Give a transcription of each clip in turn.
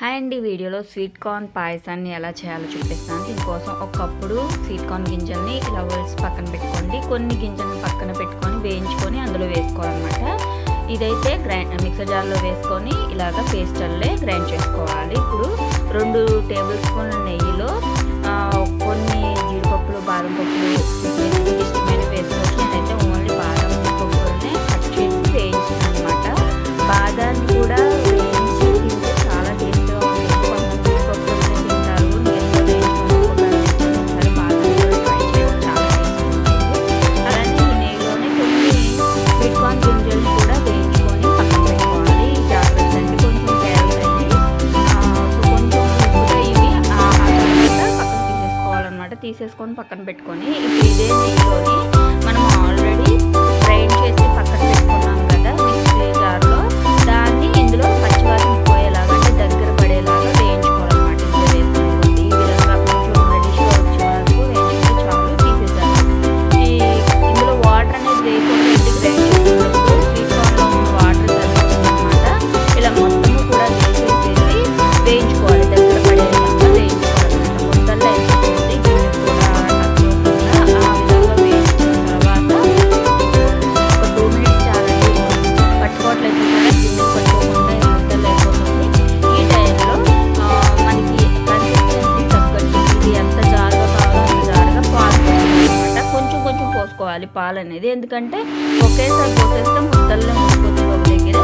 Hi అండి వీడియోలో sweet corn పాయసాన్ని ఎలా చేయాలో చూపిస్తాను. దీనికోసం ఒకప్పుడు స్వీట్ కార్న్ గింజల్ని ఇలా వల్స్ పక్కన పెట్టుకోండి. కొన్ని గింజల్ని పక్కన పెట్టుకొని వేయించుకొని అందులో వేసుకోవాలన్నమాట. ఇదైతే గ్రైండ్ మిక్సర్ జార్లో వేసుకొని ఇలాగ పేస్టల్లే గ్రైండ్ చేసుకోవాలి. ఇప్పుడు రెండు టేబుల్ స్పూన్ల నెయ్యిలో తీసేసుకొని పక్కన పెట్టుకొని ఇప్పుడు ఇదే తీసుకొని మనం మూసుకోవాలి పాలు అనేది ఎందుకంటే ఒకేసారి పోసేస్తే ముద్దల్లో ముద్దలు దగ్గర.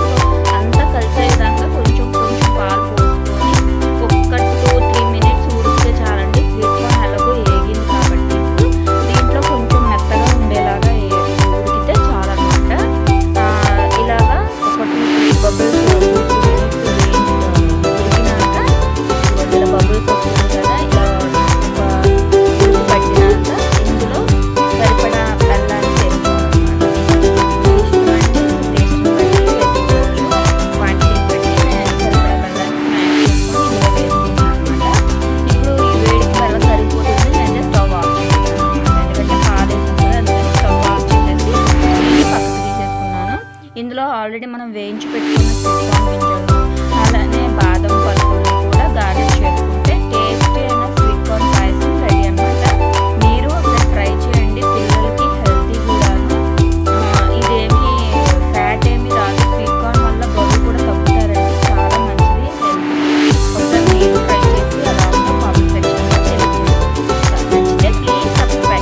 ఇందులో ఆల్రెడీ మనం వేయించి పెట్టుకున్న అలానే బాదం